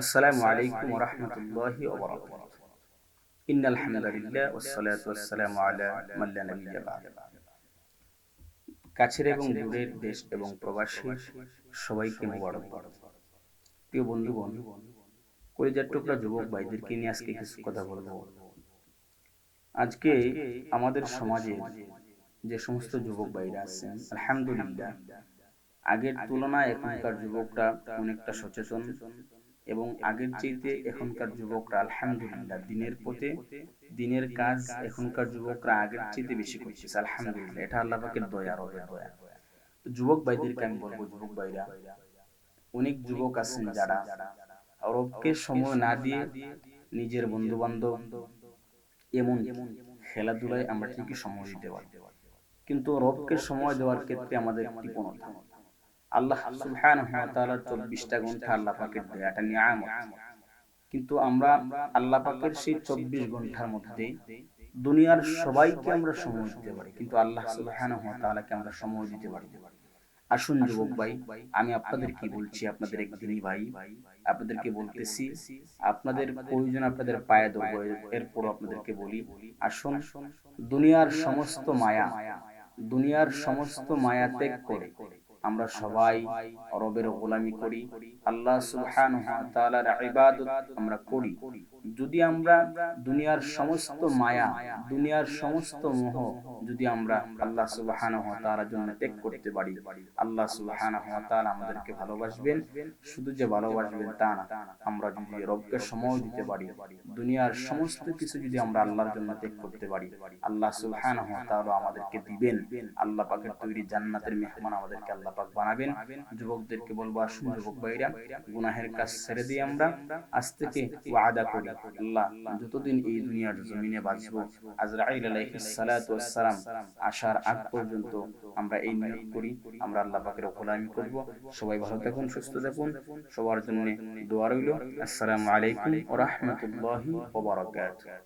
আসসালামু আলাইকুম ওয়া রাহমাতুল্লাহি ওয়া বারাকাতুহু ইন্নাল হামদুলিল্লাহ ওয়াস সালাতু ওয়াস সালামু আলা মান লা বা'দ। কাছের এবং দূরের দেশ এবং প্রবাসী সবাইকে মোবারকবাদ প্রিয় বন্ধুগণ কলিজার টুকরা যুবক ভাইদেরকে নিয়ে আজকে কিছু কথা বলব। আজকে আমাদের সমাজে যে সমস্ত যুবক ভাইরা আছেন আলহামদুলিল্লাহ। আগের তুলনায় এখনকার যুবকরা অনেকটা সচেতন। এবং আগের চাইতে এখনকার যুবকরা আলহামদুলিল্লাহ দিনের পথে দিনের কাজ এখনকার যুবকরা আগের চাইতে বেশি করতেছে। আলহামদুলিল্লাহ এটা আল্লাহ পাকের দয়া রবের দয়া। যুবক ভাইদেরকে আমি বলব যুবক ভাইরা অনেক যুবক আছেন যারা রবকে সময় না দিয়ে নিজের বন্ধু বান্ধব এমন খেলাধুলায় আমরা ঠিকই সময় দিতে পারি কিন্তু রবকে সময় দেওয়ার ক্ষেত্রে আমাদের কৃপণতা। আল্লাহ সুবহানাহু ওয়া তাআলার 24টা ঘণ্টা আল্লাহ পাকের দেয়া এটা নিয়ামত। কিন্তু আমরা আল্লাহ পাকের সেই 24 ঘণ্টার মধ্যে দুনিয়ার সবাইকে আমরা সময় দিতে পারি, কিন্তু আল্লাহ সুবহানাহু ওয়া তাআলাকে আমরা সময় দিতে পারি আসুন যুবক ভাই, আমি আপনাদের কি বলছি, আপনাদের একদিনই ভাই, আপনাদেরকে বলতেছি, আপনাদের প্রয়োজন আপনাদের পায়ে দেবো এরপর আপনাদেরকে বলি, আসুন দুনিয়ার সমস্ত মায়া, দুনিয়ার সমস্ত মায়া ত্যাগ করে আমরা সবাই রবের গোলামি করি। আল্লাহ তাআলার ইবাদত আমরা করি। যদি আমরা দুনিয়ার সমস্ত মায়া, দুনিয়ার সমস্ত মোহ যদি আমরা আল্লাহ সুবহানাহু ওয়া তাআলার জন্য ত্যাগ করতে পারি, আল্লাহ সুবহানাহু ওয়া তাআলা আমাদেরকে ভালোবাসবেন। শুধু যে ভালোবাসবেন তা না, আমরা যদি রবকে সময় দিতে পারি, দুনিয়ার সমস্ত কিছু যদি আমরা আল্লাহর জন্য ত্যাগ করতে পারি, আল্লাহ সুবহানাহু ওয়া তাআলা আমাদেরকে দিবেন। আল্লাহ পাকের তৈরি জান্নাতের মেহমান আমাদেরকে আল্লাহ পাক বানাবেন। যুবকদেরকে বলব, আসুন যুবক ভাইরা, গুনাহের কাজ ছেড়ে দিয়ে আমরা। আজ থেকে ওয়াদা করি, আল্লাহ যতদিন এই দুনিয়ার জমিনে বাঁচবো, আজরাইল আলাইহিস সালাতু ওয়াস সালাম আসার আগ পর্যন্ত আমরা এই নিয়োগ করি, আমরা আল্লাহ পাকের গোলামি করব। সবাই ভালো থাকুন, সুস্থ থাকুন। সবার জন্য দোয়া রইল। আসসালামু আলাইকুম ওয়া রাহমাতুল্লাহি ওয়া বারাকাতুহু।